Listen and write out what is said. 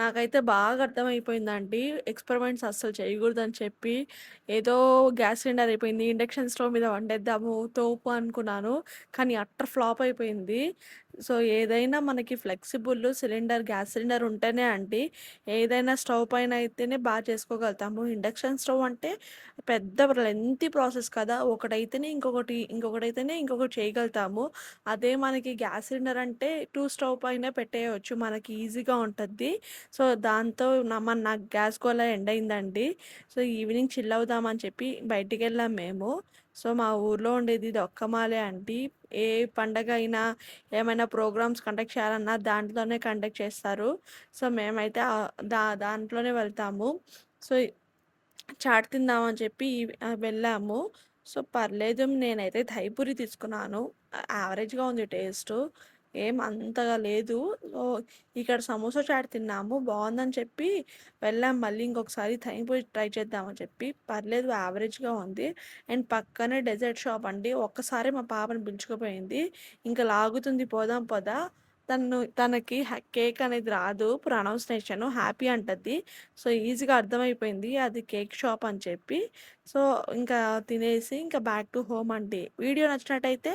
నాకైతే బాగా అర్థమైపోయిందండి. ఎక్స్‌పెరిమెంట్స్ అస్సలు చేయకూడదని చెప్పి, ఏదో గ్యాస్ సిలిండర్ అయిపోయింది. ఇండక్షన్ స్టవ్ మీద వండేద్దాము తోపు అనుకున్నాను. కానీ అట్టర్ ఫ్లాప్ అయిపోయింది. సో, ఏదైనా మనకి ఫ్లెక్సిబుల్ సిలిండర్, గ్యాస్ సిలిండర్ ఉంటేనే అండి, ఏదైనా స్టవ్ పైన అయితేనే బాగా చేసుకోగలుగుతాము. ఇండక్షన్ స్టవ్ అంటే పెద్ద లెంతి ప్రాసెస్ కదా! ఒకటైతేనే ఇంకొకటి, ఇంకొకటైతేనే ఇంకొకటి చేయగలుగుతాము. అదే మనకి గ్యాస్ సిలిండర్ అంటే టూ స్టవ్ పైన పెట్టేయచ్చు మనకి ఈజీగా ఉంటుంది సో, దాంతో మన నాకు గ్యాస్ గోల ఎండ్ అయిందండి. సో, ఈవినింగ్ చిల్ అవుదామని చెప్పి బయటికి వెళ్ళాం మేము. సో, మా ఊర్లో ఉండేది ఇది ఒక్కమాలే అండి. ఏ పండగ అయినా, ఏమైనా ప్రోగ్రామ్స్ కండక్ట్ చేయాలన్నా దాంట్లోనే కండక్ట్ చేస్తారు. సో, మేమైతే దా దాంట్లోనే వెళ్తాము. సో, చాట్ తిందామని చెప్పి వెళ్ళాము. సో, పర్లేదు నేనైతే దహిపూరి తీసుకున్నాను. యావరేజ్‌గా ఉంది టేస్ట్ ఏం అంతగా లేదు. ఇక్కడ సమోసా చాట్ తిన్నాము. బాగుందని చెప్పి వెళ్ళాం మళ్ళీ ఇంకొకసారి దహిపూరి ట్రై చేద్దామని చెప్పి. పర్లేదు యావరేజ్‌గా ఉంది. అండ్ పక్కనే డెజర్ట్ షాప్ అండి. ఒక్కసారే మా పాపని పిలుచుకుపోయింది. ఇంకా లాగుతుంది పోదాం పోదా తను తనకి కేక్ అనేది రాదు ప్రొనౌన్సియేషను హ్యాపీ అంటది. సో, ఈజీగా అర్థమైపోయింది అది కేక్ షాప్ అని చెప్పి. సో, ఇంకా తినేసి ఇంకా బ్యాక్ టు హోమ్ అండి. వీడియో నచ్చినట్టయితే